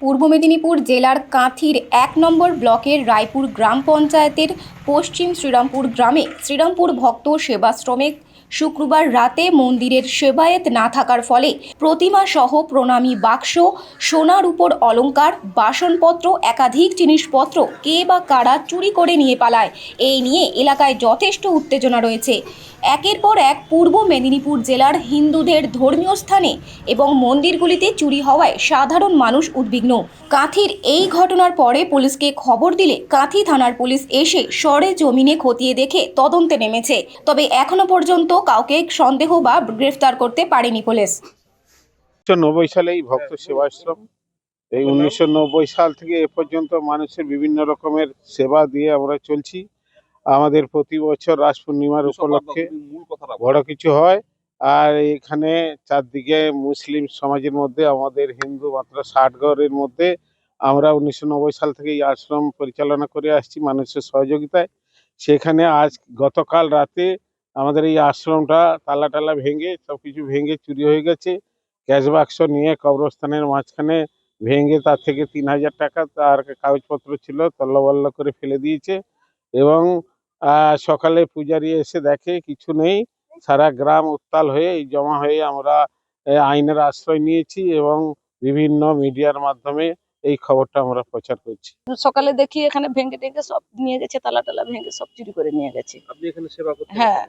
পূর্ব মেদিনীপুর জেলার কাঁথির এক নম্বর ব্লকের রায়পুর গ্রাম পঞ্চায়েতের পশ্চিম শ্রীরামপুর গ্রামে শ্রীরামপুর ভক্ত সেবাশ্রমে শুক্রবার রাতে মন্দিরের সেবায়েত না থাকার ফলে প্রতিমা সহ প্রণামী বাক্স, সোনার উপর অলংকার, বাসনপত্র, একাধিক জিনিসপত্র কে বা কারা চুরি করে নিয়ে পালায়, এই নিয়ে এলাকায় যথেষ্ট উত্তেজনা রয়েছে। একের পর এক পূর্ব মেদিনীপুর জেলার হিন্দুদের ধর্মীয় স্থানে এবং মন্দিরগুলিতে চুরি হওয়ায় সাধারণ মানুষ উদ্বিগ্ন। কাঁথির এই ঘটনার পরে পুলিশকে খবর দিলে কাঁথি থানার পুলিশ এসে সরে জমিনে খতিয়ে দেখে তদন্তে নেমেছে। তবে এখনও পর্যন্ত কাউকে সন্দেহ বা গ্রেফতার করতে পারেনি পুলিশ। নব্বই সালে এই ভক্ত সেবাশ্রম। এই উনিশশো নব্বই সাল থেকে এ পর্যন্ত মানুষের বিভিন্ন রকমের সেবা দিয়ে আমরা চলছি। আমাদের প্রতি বছর রাস পূর্ণিমার উপলক্ষে বড় কিছু হয়। আর এখানে চারদিকে মুসলিম সমাজের মধ্যে আমাদের হিন্দু মাত্র ষাট ঘরের মধ্যে আমরা উনিশশো নব্বই সাল থেকে এই আশ্রম পরিচালনা করে আসছি মানুষের সহযোগিতায়। সেখানে আজ গতকাল রাতে আমাদের এই আশ্রমটা তালা টালা ভেঙে সব কিছু ভেঙে চুরি হয়ে গেছে। ক্যাশ বাক্স নিয়ে কবরস্থানের মাঝখানে ভেঙে তার থেকে তিন হাজার টাকা তার কাগজপত্র ছিল তল্লবল্ল করে ফেলে দিয়েছে এবং সকালে পূজারি এসে দেখে কিছু নেই। সারা গ্রাম উত্তাল হয়ে জমা হয়ে আমরা আইনের আশ্রয় নিয়েছি এবং বিভিন্ন মিডিয়ার মাধ্যমে এই খবরটা আমরা প্রচার করছি। সকালে দেখি এখানে ভেঙে টেঙ্গে সব নিয়ে গেছে তালা টালা ভেঙে সব চুরি করে নিয়ে গেছে। আপনি এখানে সেবা করতে হ্যাঁ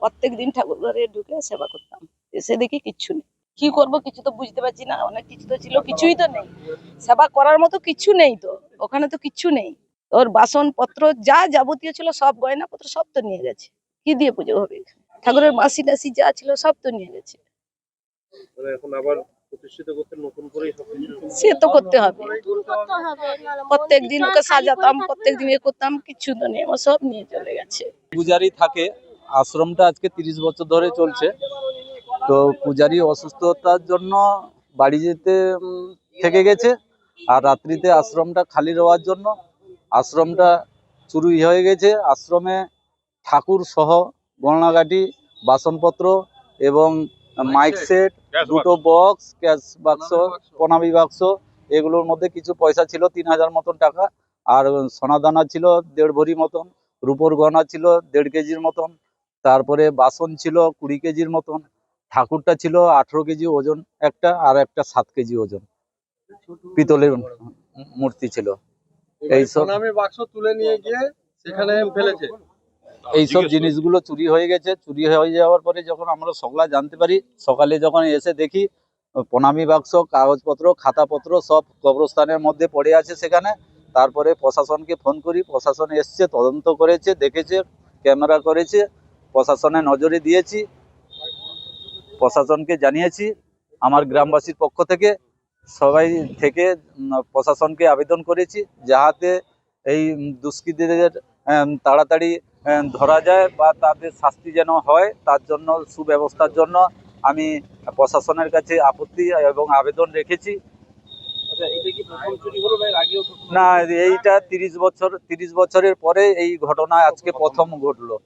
প্রত্যেক দিন ঠাকুর ঘরে ঢুকে সেবা করতাম। এসে দেখি কিচ্ছু নেই। কি করব কিছু তো বুঝতে পারছি না অনেক কিছু তো ছিল কিছুই তো নেই। সেবা করার মতো কিছু নেই তো ওখানে তো কিচ্ছু নেই। ওর বাসন পত্র যা যাবতীয় ছিল সব গয়না পত্র সব তো নিয়ে গেছে। কি দিয়ে পুজো হবে ঠাকুরের মাসি টাসি যা ছিল সব তো নিয়ে গেছে। মানে এখন আবার প্রতিষ্ঠিত করতে নতুন করে সে তো করতে হবে। প্রত্যেক দিন ওকে সাজাতাম প্রত্যেক দিন এ করতাম কিছু তো নেই আমার সব নিয়ে চলে গেছে। পূজারি থাকে আশ্রমটা আজকে তিরিশ বছর ধরে চলছে। তো পূজারি অসুস্থতার জন্য বাড়ি যেতে উম, থেকে গেছে আর রাত্রিতে আশ্রমটা খালি রওয়ার জন্য। আশ্রমটা চুরি হয়ে গেছে আশ্রমে ঠাকুর সহ গণনাগাটি বাসনপত্র এবং মাইক সেট দুটো বক্স ক্যাশ বাক্স প্রণামী বাক্স এগুলোর মধ্যে কিছু পয়সা ছিল তিন হাজার মতন টাকা। আর সোনাদানা ছিল দেড় ভরি মতন। রূপোর গহনা ছিল দেড় কেজির মতন। তারপরে বাসন ছিল কুড়ি কেজির মতন। ঠাকুরটা ছিল আঠেরো কেজি ওজন একটা আর একটা সাত কেজি ওজন। পিতলের মূর্তি ছিল। এইসব। বাক্স তুলে নিয়ে গিয়ে সেখানে ফেলেছে। এইসব জিনিসগুলো চুরি হয়ে গেছে চুরি হয়ে যাওয়ার পরে যখন আমরা সকালে জানতে পারি সকালে যখন এসে দেখি প্রণামী বাক্স কাগজপত্র খাতাপত্র সব কবরস্থানের মধ্যে পড়ে আছে সেখানে তারপরে প্রশাসনকে ফোন করি প্রশাসন এসছে তদন্ত করেছে দেখেছে ক্যামেরা করেছে প্রশাসনে নজরে দিয়েছি প্রশাসনকে জানিয়েছি আমার গ্রামবাসীর পক্ষ থেকে সবাই থেকে প্রশাসনকে আবেদন করেছি যাহাতে এই দুষ্কৃতীদের তাড়াতাড়ি ধরা যায় বা তাদের শাস্তি যেন হয় তার জন্য সুব্যবস্থার জন্য আমি প্রশাসনের কাছে আপত্তি এবং আবেদন রেখেছি। আচ্ছা? না এইটা তিরিশ বছর তিরিশ বছরের পরে এই ঘটনা আজকে প্রথম ঘটলো।